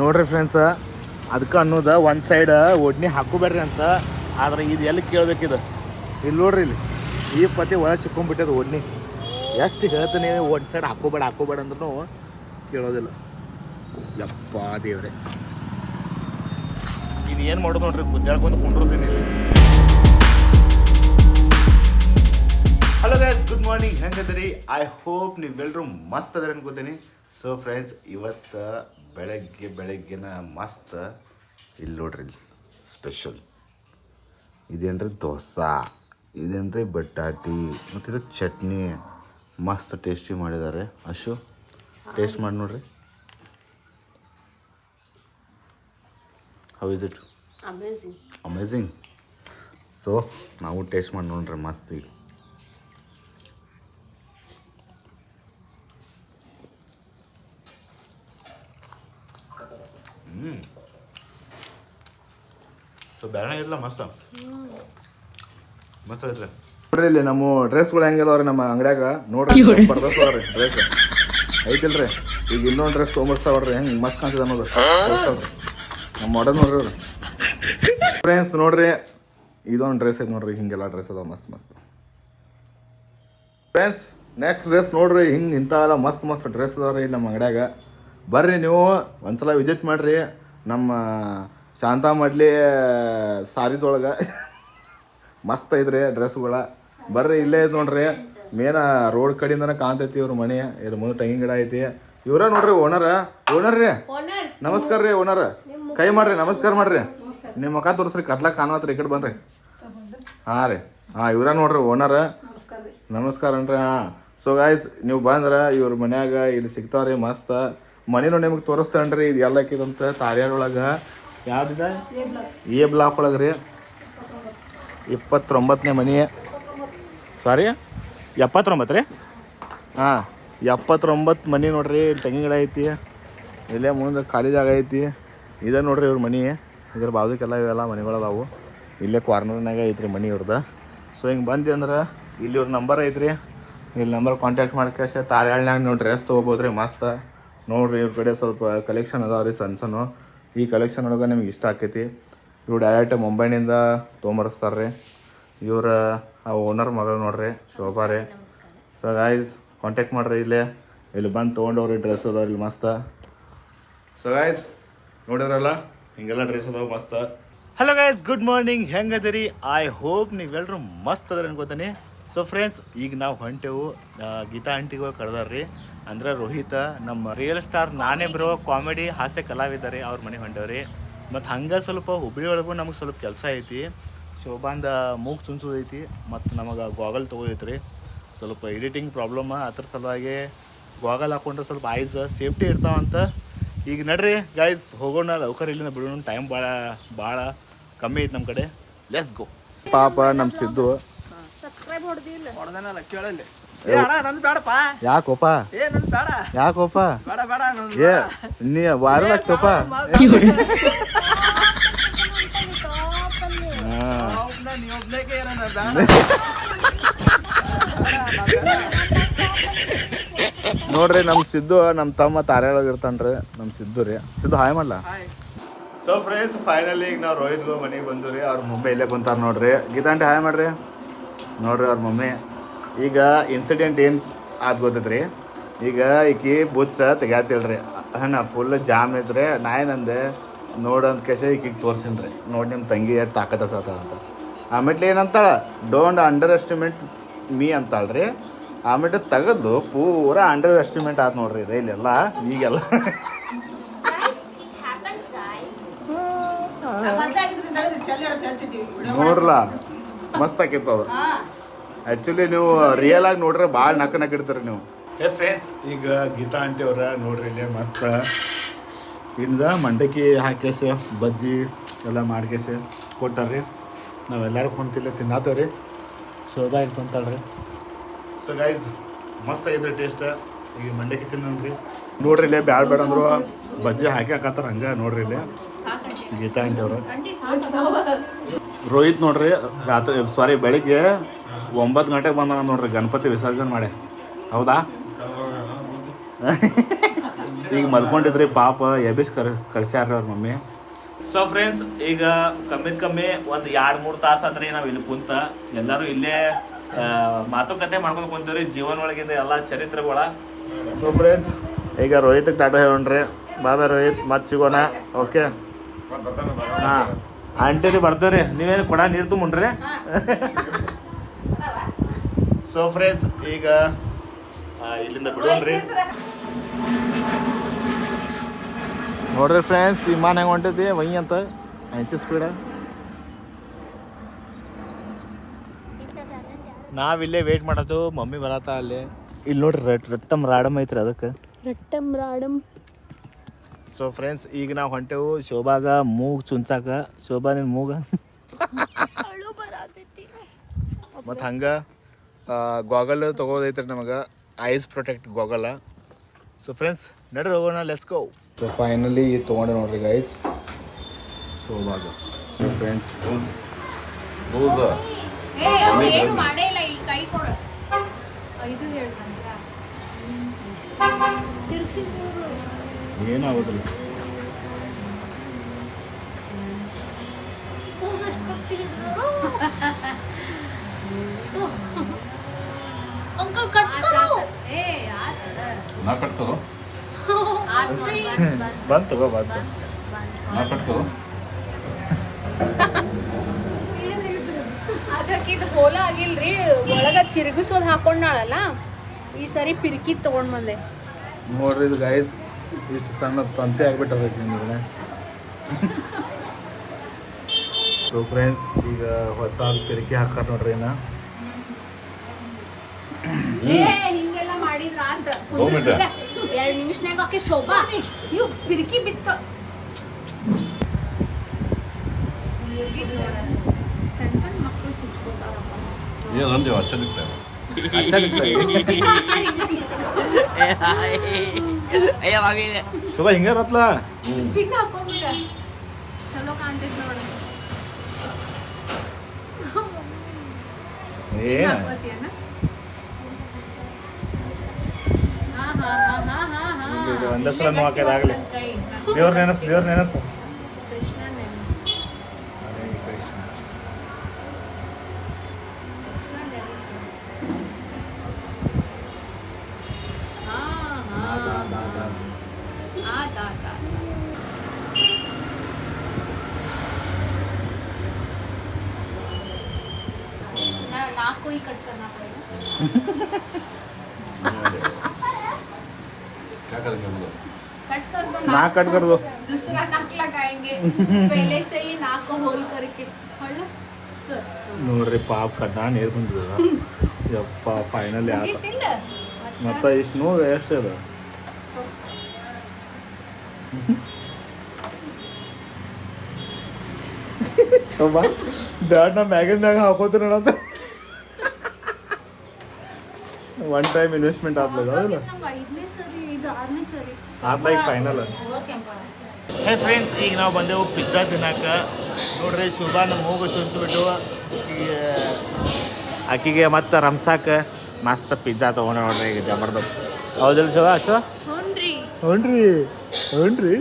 ನೋಡ್ರಿ ಫ್ರೆಂಡ್ಸ ಅದಕ್ಕೆ ಅನ್ನೋದ ಒಂದು ಸೈಡ್ ಒಡ್ನಿ ಹಾಕೋಬೇಡ್ರಿ ಅಂತ. ಆದ್ರೆ ಇದು ಎಲ್ಲಿ ಕೇಳಬೇಕಿದು ಇಲ್ಲಿ ನೋಡ್ರಿ ಇಲ್ಲಿ. ಈ ಪತಿ ಒಳಗೆ ಸಿಕ್ಕೊಂಡ್ಬಿಟ್ಟದ ಒಡ್ನಿ. ಎಷ್ಟು ಹೇಳ್ತೀನಿ, ಒಂದು ಸೈಡ್ ಹಾಕೋಬೇಡ ಹಾಕೋಬೇಡ ಅಂದ್ರೂ ಕೇಳೋದಿಲ್ಲ. ಯಪ್ಪ ದೇವ್ರೆ. ಇದು ಏನು ಮಾಡೋದು ನೋಡ್ರಿ ಗುದ್ದಾಡ್ಕೊಂಡು ಕುಂಡ್ರತೀನಿ ಹಲೋ ಗೈಸ್ ಗುಡ್ ಮಾರ್ನಿಂಗ್ ಹೆಂಗದ್ರಿ? ಐ ಹೋಪ್ ನೀವೆಲ್ಲರೂ ಮಸ್ತ್ ಅದ್ರ ಅನ್ಕೋತೀನಿ. ಸೊ ಫ್ರೆಂಡ್ಸ್ ಇವತ್ತು ಬೆಳಗ್ಗೆ ಬೆಳಗ್ಗಿನ ಮಸ್ತ್. ಇಲ್ಲಿ ನೋಡ್ರಿ ಇಲ್ಲಿ ಸ್ಪೆಷಲ್ ಇದೇನ್ರಿ ದೋಸೆ ಇದೇನ್ರಿ ಬಟಾಟಿ ಮತ್ತು ಇದು ಚಟ್ನಿ. ಮಸ್ತ್ ಟೇಸ್ಟಿ ಮಾಡಿದ್ದಾರೆ ಅಶು ಟೇಸ್ಟ್ ಮಾಡಿ ನೋಡ್ರಿ. How is it Amazing. Amazing so ನಾವು ಟೇಸ್ಟ್ ಮಾಡಿ ನೋಡ್ರಿ ಮಸ್ತ್ ಈಗ ಹ್ಞೂ ಸೊ ಬೇರೆ ಇಲ್ಲ ಮಸ್ತ್. ಮಸ್ತ್ ಐತ್ರಿ. ನೋಡ್ರಿ ಇಲ್ಲಿ ನಮ್ಮ ಡ್ರೆಸ್ಗಳು ಹೆಂಗಿದಾವ್ರಿ ನಮ್ಮ ಅಂಗಡ್ಯಾಗ? ನೋಡ್ರಿ ಡ್ರೆಸ್ ಐತಿಲ್ರಿ? ಈಗ ಇನ್ನೊಂದು ಡ್ರೆಸ್ ತೊಗೊಂಬರ್ತಾವ್ರಿ ಹೆಂಗೆ ಮಸ್ತ್ ಕಾಣ್ತದೆ ಅನ್ನೋದು. ನಮ್ಮ ಮಾಡಲ್ ನೋಡ್ರಿ ಅವ್ರು. ಫ್ರೆಂಡ್ಸ್ ನೋಡ್ರಿ ಇದೊಂದು ಡ್ರೆಸ್ ಐತೆ ನೋಡ್ರಿ ಹಿಂಗೆಲ್ಲ ಡ್ರೆಸ್ ಅದಾವ ಮಸ್ತ್ ಮಸ್ತ್. ಫ್ರೆಂಡ್ಸ್ ನೆಕ್ಸ್ಟ್ ಡ್ರೆಸ್ ನೋಡ್ರಿ ಹಿಂಗೆ ಇಂಥವೆಲ್ಲ ಮಸ್ತ್ ಮಸ್ತ್ ಡ್ರೆಸ್ ಅದಾವ್ರಿ ಇಲ್ಲಿ ನಮ್ಮ ಅಂಗಡ್ಯಾಗ. ಬರ್ರಿ ನೀವು ಒಂದ್ಸಲ ವಿಸಿಟ್ ಮಾಡ್ರಿ ನಮ್ಮ ಶಾಂತಾ ಮಡ್ಲಿ ಸಾರೀಸ್ ಒಳಗೆ ಮಸ್ತ್ ಐತ್ರಿ ಡ್ರೆಸ್ಗಳ ಬರ್ರಿ ಇಲ್ಲೇ ಐತೆ ನೋಡ್ರಿ. ಮೇನ ರೋಡ್ ಕಡೆಯಿಂದನೇ ಕಾಣ್ತೈತಿ ಇವ್ರ ಮನೆ. ಇದು ಮುಂದೆ ತೆಂಗಿನ ಗಿಡ ಐತಿ. ಇವ್ರ ನೋಡ್ರಿ ಓನರ್. ಓನರ್ ರೀ? ನಮಸ್ಕಾರ ರೀ ಓನರ್. ಕೈ ಮಾಡ್ರಿ ನಮಸ್ಕಾರ ಮಾಡ್ರಿ. ನಿಮ್ಮ ಮುಖ ತೋರಿಸ್ರಿ ಕತ್ಲಾಕ್ ಕಾಣತ್ರಿ ಈ ಕಡೆ ಬನ್ರಿ. ಹಾಂ ರೀ. ಹಾಂ ಇವ್ರ ನೋಡ್ರಿ ಓನರ್. ನಮಸ್ಕಾರ ಅನ್ರಿ ಹಾ. ಸೊ ಗಾಯ್ಸ್ ನೀವು ಬಂದ್ರ ಇವ್ರ ಮನ್ಯಾಗ ಇಲ್ಲಿ ಸಿಗ್ತಾವ್ರಿ ಮಸ್ತ್. ಮನೇನು ನಿಮಗೆ ತೋರಿಸ್ತೇನ್ರಿ ಇದು ಎಲ್ಲ ಹಾಕಿದಂತ ತಾರ್ಯಾರೊಳಗೆ. ಯಾವ್ದಿದೆ? A block. ಒಳಗೆ ರೀ. ಇಪ್ಪತ್ತೊಂಬತ್ತನೇ ಮನೆ. ಸಾರಿ ಎಪ್ಪತ್ತೊಂಬತ್ತು ರೀ? ಹಾಂ ಎಪ್ಪತ್ತೊಂಬತ್ತು ಮನೆ ನೋಡ್ರಿ ಇಲ್ಲಿ ತೆಂಗಿನ ಗಿಡ ಐತಿ ಇಲ್ಲೇ ಮುಂದೆ ಖಾಲಿ ಜಾಗ ಐತಿ. ಇದೆ ನೋಡ್ರಿ ಇವ್ರ ಮನೆ. ಇದ್ರ ಬಾಜುಕೆಲ್ಲ ಇವೆಲ್ಲ ಮನೆಗಳದಾವು ಇಲ್ಲೇ ಕಾರ್ನರ್ನಾಗ ಐತ್ರಿ ಮನೆ ಇವ್ರದ್ದು ಸೊ ಹಿಂಗೆ ಬಂದಿ ಅಂದ್ರೆ ಇಲ್ಲಿ ಇವ್ರ ನಂಬರ್ ಐತ್ರಿ. ಇಲ್ಲಿ ನಂಬರ್ ಕಾಂಟ್ಯಾಕ್ಟ್ ಮಾಡ್ಕೇಶ ತಾರ್ಯಾಳ್ನಾಗ ನೀವು ಡ್ರೆಸ್ ತೊಗೋಬೋದ್ರಿ ಮಸ್ತ್. ನೋಡ್ರಿ ಇವ್ರ ಕಡೆ ಸ್ವಲ್ಪ ಕಲೆಕ್ಷನ್ ಅದಾವ ರೀ ಸಣ್ಣ ಸಣ್ಣ. ಈ ಕಲೆಕ್ಷನ್ ಒಳಗೆ ನಿಮ್ಗೆ ಇಷ್ಟ ಆಕೈತಿ. ಇವ್ರು ಡೈರೆಕ್ಟ್ ಮುಂಬೈನಿಂದ ತೊಗೊಂಬರಿಸ್ತಾರೆ ಇವ್ರ, ಆ ಓನರ್ ಮಗಳು ನೋಡ್ರಿ, ಶೋಭಾ ರೀ. ಸೊ ಗಾಯ್ಸ್ ಕಾಂಟ್ಯಾಕ್ಟ್ ಮಾಡ್ರಿ ಇಲ್ಲೇ. ಇಲ್ಲಿ ಬಂದು ತೊಗೊಂಡವ್ರಿ ಡ್ರೆಸ್ ಅದಾವ ಇಲ್ಲಿ ಮಸ್ತ. ಸೊ ಗಾಯ್ಸ್ ನೋಡಿದ್ರಲ್ಲ, ಹಿಂಗೆಲ್ಲ ಡ್ರೆಸ್ ಅದಾವ ಮಸ್ತ. ಹಲೋ ಗಾಯ್ಸ್ ಗುಡ್ ಮಾರ್ನಿಂಗ್ ಹೆಂಗದಿರಿ? ಐ ಹೋಪ್ ನೀವೆಲ್ಲರೂ ಮಸ್ತ್ ಅದ್ರ ಅನ್ಕೋತೀನಿ. ಸೊ ಫ್ರೆಂಡ್ಸ್ ಈಗ ನಾವು ಹೊಂಟೆವು ಗೀತಾ ಆಂಟಿಗೂ ಕರೆದಾರ್ರಿ. ಅಂದ್ರೆ ರೋಹಿತ ನಮ್ಮ ರಿಯಲ್ ಸ್ಟಾರ್ ನಾನೇ ಬರೋ ಕಾಮಿಡಿ ಹಾಸ್ಯ ಕಲಾವಿದರಿ ಅವ್ರ ಮನೆ ಹೊಂಡವ್ರಿ ಮತ್ತು ಹಂಗೆ ಸ್ವಲ್ಪ ಹುಬ್ಳಿ ಒಳಗೂ ನಮಗೆ ಸ್ವಲ್ಪ ಕೆಲಸ ಐತಿ. ಶೋಭಾಂದ ಮೂಗ್ ಚುಂಚುದೈತಿ ಮತ್ತು ನಮಗೆ ಗಾಗಲ್ ತೊಗೋದೈತ್ರಿ. ಸ್ವಲ್ಪ ಎಡಿಟಿಂಗ್ ಪ್ರಾಬ್ಲಮ್ ಅದ್ರ ಸಲುವಾಗಿ ಗಾಗಲ್ ಹಾಕೊಂಡ್ರೆ ಸ್ವಲ್ಪ ಐಸ್ ಸೇಫ್ಟಿ ಇರ್ತಾವಂತ ಈಗ ನಡ್ರಿ ಗೈಸ್ ಹೋಗೋಣ ಲೌಕರ್ ಇಲ್ಲಿಂದ ಬಿಡೋಣ ಟೈಮ್ ಭಾಳ ಭಾಳ ಕಮ್ಮಿ ಐತಿ ನಮ್ಮ ಕಡೆ. ಲೆಸ್ ಗೋ ಪಾಪ ನಮ್ಮ ಸಿದ್ದು. ಯಾಕೋಪ? ಯಾಕೋಪ? ಏ ನೀ ಆಗ್ತಪ್ಪ ನೋಡ್ರಿ ನಮ್ಮ ಸಿದ್ದು ನಮ್ಮ ತಮ್ಮ ತಾರ್ಯಾಳಗೆ ಇರ್ತಾನ್ರಿ ನಮ್ಮ ಸಿದ್ದು ರೀ. ಸಿದ್ದು ಹಾಯ್ ಮಾಡ್ಲಾ? ಹಾಯ್. ಸೊ ಫ್ರೆಂಡ್ಸ್ ಫೈನಲಿ ಈಗ ನಾವು ರೋಹಿತ್ಗೂ ಮನೆಗೆ ಬಂದು ರೀ. ಅವ್ರ ಮುಂಬೈ ಇಲ್ಲೇ ಕುಂತಾರ ನೋಡ್ರಿ. ಗೀತಾಂಟಿ ಹಾಯ್ ಮಾಡ್ರಿ. ನೋಡ್ರಿ ಅವ್ರ ಮಮ್ಮಿ. ಈಗ ಇನ್ಸಿಡೆಂಟ್ ಏನು ಆದ್ ಗೊತ್ತದ್ರಿ ಈಗ ಈಕಿ ಬುಚ್ಚ ತೆಗ್ಯಾತಿಲ್ರಿ. ಅಣ್ಣ ಫುಲ್ ಜಾಮ್ ಇದ್ರೆ ನಾ ಏನಂದೆ ನೋಡೋಂತ ಕೇಸ ಈಕಿಗೆ ತೋರ್ಸಿನ್ರಿ. ನೋಡಿ ನಿಮ್ಮ ತಂಗಿ ತಾಕತ್ತ ಸತ ಅಂತ. ಆಮೇಲೆ ಏನಂತ ಡೋಂಟ್ ಅಂಡರ್ ಎಸ್ಟಿಮೇಟ್ ಮೀ ಅಂತಾಳ್ರಿ. ಆಮೇಲೆ ತೆಗೆದು ಪೂರ ಅಂಡರ್ ಎಸ್ಟಿಮೇಟ್ ಆಯ್ತು ನೋಡ್ರಿ ಇದು ಇಲ್ಲೆಲ್ಲ ಈಗೆಲ್ಲ. ನೋಡ್ರಲ್ಲ ಮಸ್ತ್ ಆಕಿತ್ತು ಅದು. ಆ್ಯಕ್ಚುಲಿ ನೀವು ರಿಯಲ್ ಆಗಿ ನೋಡ್ರೆ ಭಾಳ ನಕ್ಕ ನಕ್ಕ ಇಡ್ತಾರೆ ನೀವು. ಏ ಫ್ರೆಂಡ್ಸ್ ಈಗ ಗೀತಾ ಆಂಟಿ ಅವ್ರ ನೋಡ್ರಿ ಇಲ್ಲೇ ಮಸ್ತ. ಇಂದ ಮಂಡಕ್ಕಿ ಹಾಕೇಸ ಬಜ್ಜಿ ಎಲ್ಲ ಮಾಡ್ಕೇಸ ಕೊಟ್ಟಾರ್ರಿ. ನಾವೆಲ್ಲರೂ ಕುಂತಿಲ್ಲ ತಿನ್ನಾತೇವ್ರಿ. ಶೋಭಾ ಇಟ್ಕೊಂತಾಳ್ರಿ ಸೊ ಗೈಸ್ ಮಸ್ತ್ ಆಗಿದ್ರಿ ಟೇಸ್ಟ್ ಈಗ ಮಂಡಕ್ಕಿ ತಿನ್ನೋಣ್ರಿ. ನೋಡ್ರಿ ಇಲ್ಲೇ ಬ್ಯಾಡ ಬೇಡ ಅಂದ್ರು. ಬಜ್ಜಿ ಹಾಕಿ ಹಾಕತ್ತಾರ ಹಂಗೆ ನೋಡ್ರಿ ಇಲ್ಲೇ. ಗೀತಾ ಆಂಟಿ ಅವರು. ರೋಹಿತ್ ನೋಡ್ರಿ ರಾತ್ರಿ ಸಾರಿ ಬೆಳಿಗ್ಗೆ ಒಂಬತ್ತು ಗಂಟೆಗೆ ಬಂದ ನೋಡ್ರಿ ಗಣಪತಿ ವಿಸರ್ಜನೆ ಮಾಡಿ. ಹೌದಾ? ಈಗ ಮಲ್ಕೊಂಡಿದ್ರಿ ಪಾಪ ಎಬಿಸ್ ಕರ್ ಕಳ್ಸ್ಯಾರ ಅವ್ರ ಮಮ್ಮಿ. ಸೊ ಫ್ರೆಂಡ್ಸ್ ಈಗ ಕಮ್ಮಿ ಕಮ್ಮಿ ಒಂದು ಎರಡು ಮೂರು ತಾಸು ಆದ್ರೆ ನಾವು ಇಲ್ಲಿ ಕುಂತ. ಎಲ್ಲರೂ ಇಲ್ಲೇ ಮಾತುಕತೆ ಮಾಡ್ಕೊಂಡು ಕುಂತೀವ್ರಿ ಜೀವನ ಒಳಗಿಂದ ಎಲ್ಲ ಚರಿತ್ರೆಗಳ. ಸೊ ಫ್ರೆಂಡ್ಸ್ ಈಗ ರೋಹಿತ್ ಟಾಟಾ ಹೇಳೋಣ್ರಿ ಬಾಬಾ ರೋಹಿತ್ ಮತ್ತೆ ಸಿಗೋಣ. ಓಕೆ ಹಾಂ. ಆಂಟಿರಿ ಬರ್ತಾರೆ. ನೀವೇನು ಕೊಡ ನೀರು ತುಂಬುಣ್ರಿ ಸೊ ಫ್ರೆಂಡ್ಸ್ ಈಗ ಇಲ್ಲಿಂದ ಬಿಡೋಣ್ರಿ. ನೋಡ್ರಿ ಫ್ರೆಂಡ್ಸ್ ವಿಮಾನ ಹೆಂಗೆ ಹೊಂಟೈತಿ? ವೈ ಅಂತ. ಹೆಂಚು ಸ್ಪೀಡ ನಾವಿಲ್ಲೇ ವೇಟ್ ಮಾಡೋದು. ಮಮ್ಮಿ ಬರತ್ತ ಅಲ್ಲಿ. ಇಲ್ಲಿ ನೋಡ್ರಿ ರಟ್ ರಟ್ಟಮ್ ರಾಡಮ್ ಐತ್ರಿ ಅದಕ್ಕೆ. ರಟ್ಟಂ ರಾಡಂ ಸೊ ಫ್ರೆಂಡ್ಸ್ ಈಗ ನಾವು ಹೊಂಟೆವು ಶೋಭಾಗ ಮೂಗು ಚುಂಚಾಕ. ಶೋಭಾ ನಿನ್ ಮೂಗ? ಮತ್ತು ಹಂಗೆ ಗಾಗಲ್ ತೊಗೋದೈತ್ರಿ ನಮಗೆ. Eyes protect goggle so friends ನಡ್ರಿ ಹೋಗೋಣ ಲೆಸ್ ಗೋ ಸೊ ಫೈನಲಿ ಇದು ತೊಗೊಂಡೆ ನೋಡ್ರಿ ಗೈಸ್ ಶೋಭಾಗ. ಫ್ರೆಂಡ್ಸ್ ಅವ್ರು ಏನು ಆತ ನಾ ಕಟ್ಕೋ ಬಂತು ಬಂತು. ನಾ ಕಟ್ಕೋ ಅದಕ್ಕೆ ಇದು ಹೋಲ ಆಗಿಲ್ರಿ ಒಳಗ ತಿರುಗಿಸೋದು ಹಾಕೊಂಡಾಳಲ್ಲ ಈ ಸರಿ ಪಿರ್ಕಿ ತಗೊಂಡ್ ಬಂದೆ. ನೋಡ್ರಿ ಇದು ಗೈಸ್ ಇಷ್ಟು ಸಣ್ಣ ತಂತೆ ಆಗ್ಬಿಟ್ಟದ ನಿಮಗೆ ಸೊ ಫ್ರೆಂಡ್ಸ್ ಈಗ ಹೊಸ ಪಿರಿಕೆ ಹಾಕಾರ ನೋಡ್ರಿ ಏನ ಏ ಹಿಂಗೆಲ್ಲ ಮಾಡಿದ್ರ ಅಂತ. ಹೋಗ್ಬಿಟ್ಟ? ಎರಡ್ ನಿಮಿಷನಾಗ ಆಕೆ ಶೋಭಾ. ಇವ್ ಪಿರ್ಕಿ ಬಿತ್ತ. ಸಣ್ಣ ಸಣ್ಣ ಮಕ್ಕಳು ಚುಚ್ಕೋತಾರಪ್ಪ. ಅಂದೇವ ಹಚ್ಚಲಿಕ್ಕೆ ಶುಭ ಹಿಂಗ ಬತ್ಲ ಪಿನ್ ಹಾಕೊಂಡ್ಬಿಡ ಚಲೋ ಕಾಣ್ತೈತಿ ನೋಡ. ಏನ ಒಂದೇ ಸಲ ನೋವು ಹಾಕೋದಾಗ್ಲಿ. ನನ್ ಕೈ. ದೇವ್ರ ನೆನಸ್ ದೇವ್ರ ನೆನಸ್. ನಾ- ನಾಲ್ಕು ಈ ಕಟ್ಕ ನಾಲ್ಕು कट कर दो ನಾ ಕಟ್ ಕರ್ದು दूसरा नाक लगाएंगे पहले से ही नाक को होल करके हल्लो ನೋಡ್ರಿ ಪಾಪ ಕಡ್ಡ ನೀರು ಬಂದಿದ ಯಪ್ಪ ಫೈನಲಿ ಆತ ಮುಗೀತಿಲ್ಲ ಮತ್ತೆ ಇಷ್ಟು ನೋವು ಎಷ್ಟು ಅದ ಶೋಭಾ ಬ್ಯಾಡ್ ನಾ ಮ್ಯಾಗಿನ್ದಾಗ ಹಾಕೋತೀರ ಅಂತ ಒನ್ ಟೈಮ್ ಇನ್ವೆಸ್ಟ್ಮೆಂಟ್ ಆಗ್ಬೋದು ಹೌದಲ್ಲ? ನಂಗೆ ಐದನೇ ಸರಿ ಇದು ಆರನೇ ಸರಿ. ಆತ ಈಗ ಫೈನಲ್ ಹೇ ಫ್ರೆಂಡ್ಸ್ ಈಗ ನಾವು ಬಂದೆವು ಪಿಜ್ಜಾ ತಿನ್ನಾಕ. ನೋಡ್ರಿ ಶುಭಾನ ಮೂಗು ಚುಂಚ್ಬಿಟ್ಟು ಆಕಿಗೆ ಆಕಿಗೆ ಮತ್ತೆ ರಂಸಾಕ ಮಸ್ತ್ ಪಿಜ್ಜಾ ತಗೊಂಡ ನೋಡ್ರಿ ಈಗ ಜಬರ್ದಸ್ತ್. ಹೌದಿಲ್ಲ ಶಿವ ಹ್ಞೂ ರೀ ಹ್ಞೂ ರೀ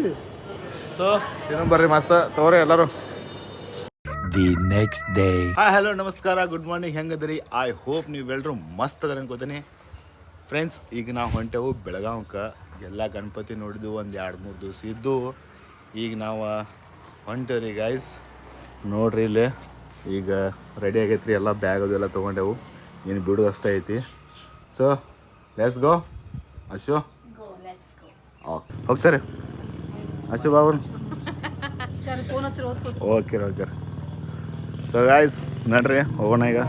ಸೊ ತಿನ್ನೋ ಬರ್ರಿ ಮಸ್ತ್. ತಗೋರಿ ಎಲ್ಲರೂ. The next day hi hello ನಮಸ್ಕಾರ ಗುಡ್ ಮಾರ್ನಿಂಗ್ ಹೆಂಗದ್ರಿ? ಐ ಹೋಪ್ ನೀವೆಲ್ಲರೂ ಮಸ್ತ್ ಅದ್ರ ಅನ್ಕೋತೀನಿ. ಫ್ರೆಂಡ್ಸ್ ಈಗ ನಾವು ಹೊಂಟೆವು ಬೆಳಗಾವಕ್ಕೆ ಎಲ್ಲ ಗಣಪತಿ ನೋಡಿದ್ವು ಒಂದು ಎರಡು ಮೂರು ದಿವಸ ಇದ್ದು. ಈಗ ನಾವು ಹೊಂಟೇವ್ರಿ ಗೈಸ್ ನೋಡ್ರಿ ಇಲ್ಲೇ ಈಗ ರೆಡಿ ಆಗೈತ್ರಿ ಎಲ್ಲ ಬ್ಯಾಗ್ ಅದೆಲ್ಲ ತೊಗೊಂಡೆವು. ಏನು ಬಿಡೋದು ಅಷ್ಟೇ ಐತಿ. So let's go ಅಶೋ. ಓಕೆ ಹೋಗ್ತಾರೆ. ಅಶು ಬಾಬನ್ ಸರ್ ಫೋನ್ ಹತ್ರ ಓದ್ಕೊ ಓಕೆ ಓಕೆ ಸೊ ಗಾಯ್ಸ್ ನಡ್ರಿ ಹೋಗೋಣ ಈಗ.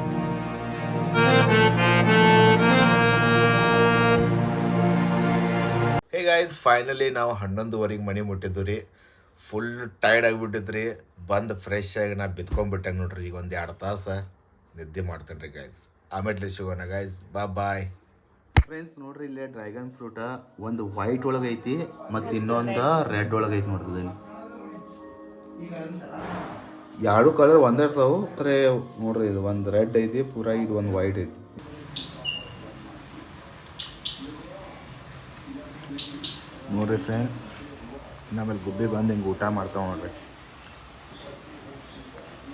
ಹೇ ಗಾಯ್ಸ್ ಫೈನಲಿ ನಾವು ಹನ್ನೊಂದುವರೆಗೆ ಮನೆ ಮುಟ್ಟಿದ್ದು ರೀ. ಫುಲ್ ಟೈರ್ಡ್ ಆಗಿಬಿಟ್ಟಿದ್ರಿ ಬಂದು ಫ್ರೆಶ್ ಆಗಿ ನಾ ಬಿತ್ಕೊಂಡ್ಬಿಟ್ಟೆ ನೋಡ್ರಿ ಈಗ ಒಂದು ಎರಡು ತಾಸು ನಿದ್ದೆ ಮಾಡ್ತೇನೆ ರೀ ಗಾಯ್ಸ್ ಆಮೇಲೆ ಸಿಗೋಣ ಗಾಯ್ಸ್ ಬಾ ಬಾಯ್ ಫ್ರೆಂಡ್ಸ್ ನೋಡ್ರಿ ಇಲ್ಲೇ ಡ್ರ್ಯಾಗನ್ ಫ್ರೂಟ ಒಂದು ವೈಟ್ ಒಳಗೆ ಐತಿ ಮತ್ತು ಇನ್ನೊಂದು ರೆಡ್ ಒಳಗೆ ಐತಿ ನೋಡ್ರಿ ಇಲ್ಲಿ ಎರಡು ಕಲರ್ ಒಂದೇ ಇರ್ತಾವೆ ಖರೆ ನೋಡ್ರಿ ಇದು ಒಂದು ರೆಡ್ ಐತಿ, ಪೂರ ಇದು ಒಂದು ವೈಟ್ ಐತಿ. ನೋಡ್ರಿ ಫ್ರೆಂಡ್ಸ್ ಆಮೇಲೆ ಗುಬ್ಬಿ ಬಂದು ಹಿಂಗೆ ಊಟ ಮಾಡ್ತಾವ ನೋಡ್ರಿ.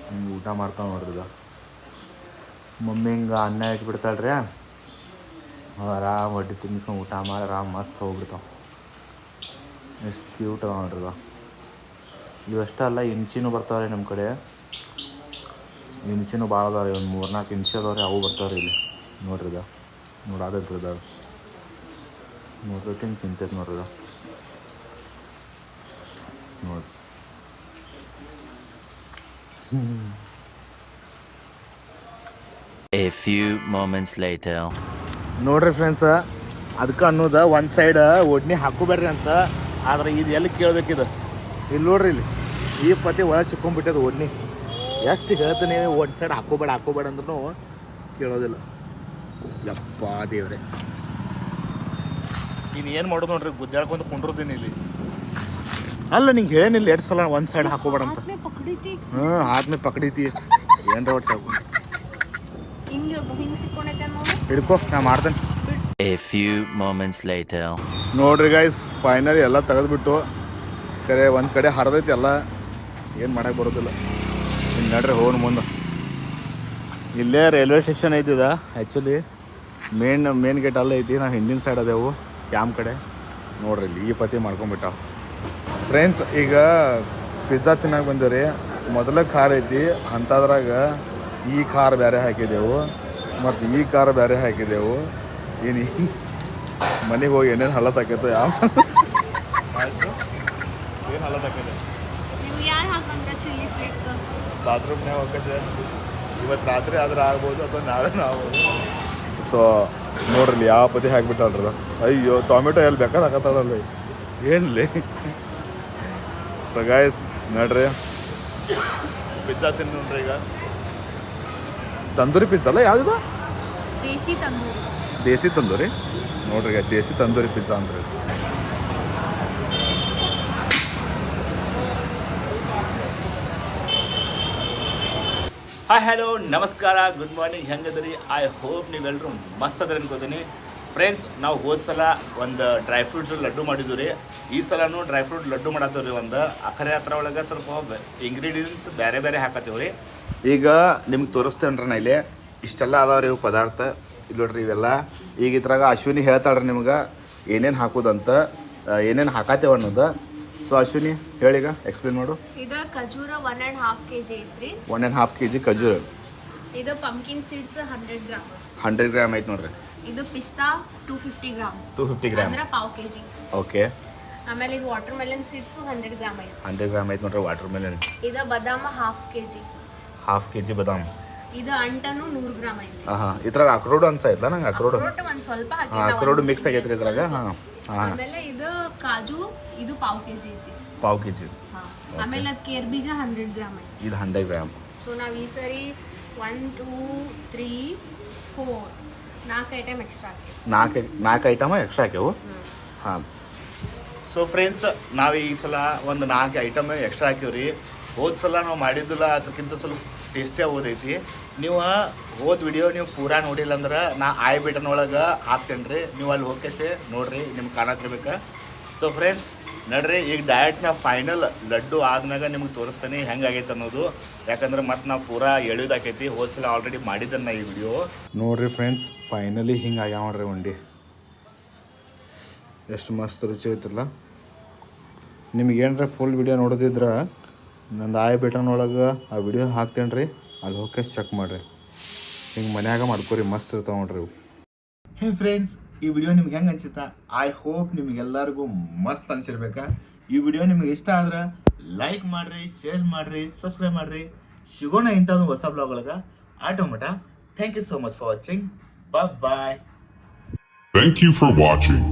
ಹಿಂಗೆ ಊಟ ಮಾಡ್ತಾವ ನೋಡ್ರಿ ಮಮ್ಮಿ ಹಿಂಗೆ ಅನ್ನ ಇಟ್ಬಿಡ್ತಾಳ್ರಿ. ಆರಾಮ್ ಹೊಟ್ಟೆ ತಿನ್ಸ್ಕೊಂಡು ಊಟ ಮಾಡಿ, ಆರಾಮ್ ಮಸ್ತ್ ಹೋಗ್ಬಿಡ್ತಾವ. ಎಷ್ಟು ಕ್ಯೂಟ್ ನೋಡ್ರಿ. ಇವಷ್ಟೇ ಅಲ್ಲ ಇಂಚಿನೂ ಬರ್ತಾವ್ರಿ ನಮ್ಮ ಕಡೆ. ಇಂಚಿನೂ ಭಾಳ ಅದಾವ್ರಿ ಒಂದು ಮೂರ್ನಾಲ್ಕು ಇಂಚು ಅದಾವ್ರಿ ಅವು ಬರ್ತಾವ್ರಿ ಇಲ್ಲಿ. ನೋಡ್ರಿ ಇದ. ನೋಡಾದೈತ್ರಿ ಇದಾವ ನೋಡ್ರಿ ತಿಂದು ತಿಂತೈತೆ ನೋಡ್ರಿ ಇದ. ನೋಡಿ. A few moments later. ನೋಡ್ರಿ ಫ್ರೆಂಡ್ಸ ಅದಕ್ಕೆ ಅನ್ನೋದು ಒಂದು ಸೈಡ್ ಒಡ್ನಿ ಹಾಕೋಬೇಡ್ರಿ ಅಂತ. ಆದ್ರೆ ಇದು ಎಲ್ಲಿ ಕೇಳ್ಬೇಕಿದು ಇಲ್ಲಿ ನೋಡ್ರಿ ಇಲ್ಲಿ. ಈ ಪತಿ ಒಳಗೆ ಸಿಕ್ಕೊಂಡ್ಬಿಟ್ಟದು ಓಡ್ನಿ ಎಷ್ಟು ಹೇಳ್ತೀನಿ ಒಂದು ಸೈಡ್ ಹಾಕೋಬೇಡ ಹಾಕೋಬೇಡ ಅಂದ್ರೂ ಕೇಳೋದಿಲ್ಲ. ಯಪ್ಪ ದೇವ್ರೆ. ನೀನು ಏನು ಮಾಡೋದು ನೋಡ್ರಿ ಗುದ್ದಾಡ್ಕೊಂಡು ಕುಂಡ್ರದೀನಿ ಇಲ್ಲಿ. ಅಲ್ಲ ನಿಂಗೆ ಹೇಳೇನಿಲ್ಲ ಎರಡು ಸಲ ಒಂದು ಸೈಡ್ ಹಾಕೋಬೇಡ ಅಂತ. ಹ್ಞೂ ಆದ್ಮೇಲೆ ಪಕಡಿತಿ. ಏನ್ರ ಒಟ್ಟು ಹಿಡ್ಕೊ ನಾ ಮಾಡ್ತೇನೆ. A few moments later. ನೋಡ್ರಿ ಗೈಸ್ ಫೈನಲಿ ಎಲ್ಲ ತೆಗೆದ್ಬಿಟ್ಟು ಕರೆ ಒಂದು ಕಡೆ ಹರಿದೈತಿ ಎಲ್ಲ. ಏನು ಮಾಡಕ್ಕೆ ಬರೋದಿಲ್ಲ. ಇನ್ನು ನಡ್ರಿ ಹೋಗೋಣ ಮುಂದೆ. ಇಲ್ಲೇ ರೈಲ್ವೆ ಸ್ಟೇಷನ್ ಐತಿದ ಆ್ಯಕ್ಚುಲಿ ಮೇನ್ ಮೇನ್ ಗೇಟ್ ಅಲ್ಲ ಐತಿ. ನಾವು ಹಿಂದಿನ ಸೈಡ್ ಅದೇವು, ಕ್ಯಾಮ್ ಕಡೆ. ನೋಡ್ರಿ ಇಲ್ಲಿ ಈ ಪತಿ ಮಾಡ್ಕೊಂಬಿಟ್ಟ. ಫ್ರೆಂಡ್ಸ್ ಈಗ ಪಿಜ್ಜಾ ತಿನ್ನಕ್ಕೆ ಬಂದಿವ್ರಿ. ಮೊದಲ ಖಾರ ಐತಿ. ಅಂಥದ್ರಾಗ ಈ ಕಾರ್ ಬೇರೆ ಹಾಕಿದೆವು. ಮತ್ತು ಈ ಕಾರ್ ಬೇರೆ ಹಾಕಿದೆವು. ಏನು ಮನೆಗೆ ಹೋಗಿ ಏನೇನು ಹಲತ್ ಹಾಕೈತೆ ಯಾವ? ಏನು ಹಲತ್ ನೀವು ಯಾರು ಹಾಕಂದ್ರೆ ಚಿಲ್ಲಿ ಫ್ಲೇಕ್ಸ್ ಬಾತ್ರೂಮ್ನಾಗ ಹೋಗಕ್ಕೆ ಇವತ್ತು ರಾತ್ರಿ ಆದ್ರೆ ಆಗ್ಬೋದು ಅಥವಾ ನಾಳೆ ಆಗ್ಬೋದು. ಸೊ ನೋಡ್ರಿ ಯಾವ ಪತಿ ಹಾಕ್ಬಿಟ್ಟಲ್ರ ಅಯ್ಯೋ ಟೊಮೆಟೊ ಎಲ್ಲಿ ಬೇಕಾದ ಹಾಕತ್ತಾಳಲ್ಲ ಏನ್ಲಿ ಸೊ ಗಾಯ್ಸ್ ನೋಡ್ರಿ. ಪಿಜ್ಜಾ ತಿನ್ ನೋಡ್ರಿ ಈಗ. ತಂದೂರಿ ಪಿಜ್ಜಾ ಅಲ್ಲ ಯಾವ್ದು ದೇಸಿ ತಂದೂರಿ. ದೇಸಿ ತಂದೂರಿ? ನೋಡ್ರಿ ದೇಸಿ ತಂದೂರಿ ಪಿಜ್ಜಾ ಅಂದ್ರಿ. ಹಾಯ್ ಹಲೋ ನಮಸ್ಕಾರ ಗುಡ್ ಮಾರ್ನಿಂಗ್ ಹೆಂಗದ್ರಿ ಐ ಹೋಪ್ ನೀವೆಲ್ಲರೂ ಮಸ್ತ್ ಅದ್ರ ಅನ್ಕೋತೀನಿ ಫ್ರೆಂಡ್ಸ್ ನಾವು ಹೋದ ಸಲ ಒಂದು ಡ್ರೈ ಫ್ರೂಟ್ಸ್ ಲಡ್ಡು ಮಾಡಿದ್ವಿ ರೀ ಈ ಸಲನೂ ಡ್ರೈ ಫ್ರೂಟ್ ಲಡ್ಡು ಮಾಡತ್ತೀವಿ ರೀ ಒಂದು ಅಖರೆ ಹತ್ರ ಒಳಗೆ ಸ್ವಲ್ಪ ಇಂಗ್ರೀಡಿಯೆಂಟ್ಸ್ ಬೇರೆ ಬೇರೆ ಹಾಕತ್ತೀವಿ ರೀ ಈಗ ನಿಮ್ಗೆ ತೋರಿಸ್ತೇನ್ರಿ ನಾ ಇಲ್ಲಿ. ಇಷ್ಟೆಲ್ಲ ಅದಾವ ರೀ ಪದಾರ್ಥ. ಇಲ್ಲಿ ನೋಡ್ರಿ ಇವೆಲ್ಲ. ಈಗ ಇದ್ರಾಗ ಅಶ್ವಿನಿ ಹೇಳ್ತಾಳ್ರಿ ನಿಮ್ಗೆ ಏನೇನು ಹಾಕೋದಂತ ಏನೇನು ಹಾಕತ್ತೇವೆ ಅನ್ನೋದು. ಸೊ ಅಶ್ವಿನಿ ಈಗ ಎಕ್ಸ್ಪ್ಲೇನ್ ಮಾಡು. ಇದು ಖಜೂರ one and half K G ಐತ್ರಿ. One and half K G ಖಜೂರ ಇದು pumpkin seeds hundred gram hundred gram ಐತೆ ನೋಡ್ರಿ. ಇದು ಪಿಸ್ತಾ two fifty gram two fifty gram ಅಂದ್ರೆ ಪಾವ್ ಕೆ ಜಿ ಓಕೆ ಆಮೇಲೆ ಇದು watermelon seeds hundred gram ಐತೆ. ಹಂಡ್ರೆಡ್ ಗ್ರಾಮ್ ಐತೆ ನೋಡ್ರಿ ವಾಟರ್ ಮೆಲನ್ ಇದು ಬದಾಮ half K G half K G ಬದಾಮ್. ಇದು ಅಂಟನು ನೂರು ಗ್ರಾಮ್ ಐತೆ ಹಾಂ ಇದ್ರಾಗ ಅಕ್ರೋಡ್ ಅನ್ಸ ಐತ್ಲ ನಂಗೆ ಅಕ್ರೋಡ್? ಒಂದು ಸ್ವಲ್ಪ ಹಾಂ ಅಕ್ರೋಡ್ ಮಿಕ್ಸ್ ಆಗೈತೆ ಇದ್ರಾಗ ಹಾಂ. ಆಮೇಲೆ ಇದು ಕಾಜು ಇದು ಪಾವ್ ಕೆ ಜಿ ಐತಿ. ಪಾವ್ ಕೆ ಜಿ. ಹಾ. ಆಮೇಲೆ ಅದು ಕೇರ್ ಬೀಜ ಹಂಡ್ರೆಡ್ ಗ್ರಾಮ್ ಐತಿ. ಇದು ಹಂಡ್ರೆಡ್ ಗ್ರಾಮ್. ಸೊ ನಾವು ಈ ಸರಿ ಒನ್ ಟೂ ತ್ರೀ ಫೋರ್ ನಾಲ್ಕು ಐಟಮ್ ಎಕ್ಸ್ಟ್ರಾ ಹಾಕಿ. ನಾಲ್ಕು ನಾಲ್ಕು ಐಟಮ್ ಎಕ್ಸ್ಟ್ರಾ ಹಾಕ್ಯವು? ಹಾಂ. ಸೊ ಫ್ರೆಂಡ್ಸ್ ನಾವು ಈ ಸಲ ಒಂದು ನಾಲ್ಕು ಐಟಮ್ ಎಕ್ಸ್ಟ್ರಾ ಹಾಕಿವ್ರಿ ಹೋದ ಸಲ ನಾವು ಮಾಡಿದ್ದಿಲ್ಲ ಅದಕ್ಕಿಂತ ಸ್ವಲ್ಪ ಟೇಸ್ಟೇ ಓದೈತಿ ನೀವು ಹೋದ ವಿಡಿಯೋ ನೀವು ಪೂರಾ ನೋಡಿಲ್ಲ ಅಂದ್ರೆ ನಾ ಆಯ್ ಬಿಟನ್ ಒಳಗೆ ಹಾಕ್ತೇನೆ ರೀ ನೀವು ಅಲ್ಲಿ ಹೋಗ್ಕೆಸಿ ನೋಡ್ರಿ, ನಿಮ್ಗೆ ಕಾಣತ್ತಿರ್ಬೇಕು ಸೊ ಫ್ರೆಂಡ್ಸ್ ನಡ್ರಿ, ಈಗ ಡಯಟ್ನ ಫೈನಲ್ ಲಡ್ಡು ಆದ್ಮ್ಯಾಗ ನಿಮ್ಗೆ ತೋರಿಸ್ತೇನೆ ಹೆಂಗಾಗೈತೆ ಅನ್ನೋದು. ಯಾಕಂದ್ರೆ ಮತ್ತೆ ನಾವು ಪೂರಾ ಎಳಿಯೋದಾಕೈತಿ ಹೋದ ಸಲ ಆಲ್ರೆಡಿ ಮಾಡಿದ್ದನ್ನ ಈ ವಿಡಿಯೋ ನೋಡ್ರಿ ಫ್ರೆಂಡ್ಸ್ ಫೈನಲಿ ಹಿಂಗೆ ಆಗ್ಯಾವ ನೋಡ್ರಿ ಉಂಡಿ. ಎಷ್ಟು ಮಸ್ತ್ ರುಚಿ ಐತಿಲ್ಲ ನಿಮ್ಗೆ ಫುಲ್ ವಿಡಿಯೋ ನೋಡೋದಿದ್ರೆ ನಂದು ಆಯ್ ಬಿಟನೊಳಗೆ ಒಳಗೆ ಆ ವಿಡಿಯೋ ಹಾಕ್ತೇನೆ ರೀ ಅಲ್ಲಿ ಹೋಗಿ ಚೆಕ್ ಮಾಡಿರಿ. ಹಿಂಗೆ ಮನ್ಯಾಗ ಮಾಡ್ಕೊರಿ ಮಸ್ತ್ ಇರ್ತಾವೆ ನೋಡ್ರಿ ಇವು. ಹೇ ಫ್ರೆಂಡ್ಸ್ ಈ ವಿಡಿಯೋ ನಿಮ್ಗೆ ಹೆಂಗೆ ಅನ್ಸುತ್ತಾ? ಐ ಹೋಪ್ ನಿಮಗೆಲ್ಲರಿಗೂ ಮಸ್ತ್ ಅನ್ಸಿರ್ಬೇಕಾ? ಈ ವಿಡಿಯೋ ನಿಮ್ಗೆ ಇಷ್ಟ ಆದ್ರೆ ಲೈಕ್ ಮಾಡಿರಿ ಶೇರ್ ಮಾಡಿರಿ ಸಬ್ಸ್ಕ್ರೈಬ್ ಮಾಡಿರಿ. ಸಿಗೋಣ ಇಂಥದ್ದು ಹೊಸ ಬ್ಲಾಗ್ ಒಳಗೆ. ಆಟೋ ಮಟ thank you so much for watching bye bye thank you for watching.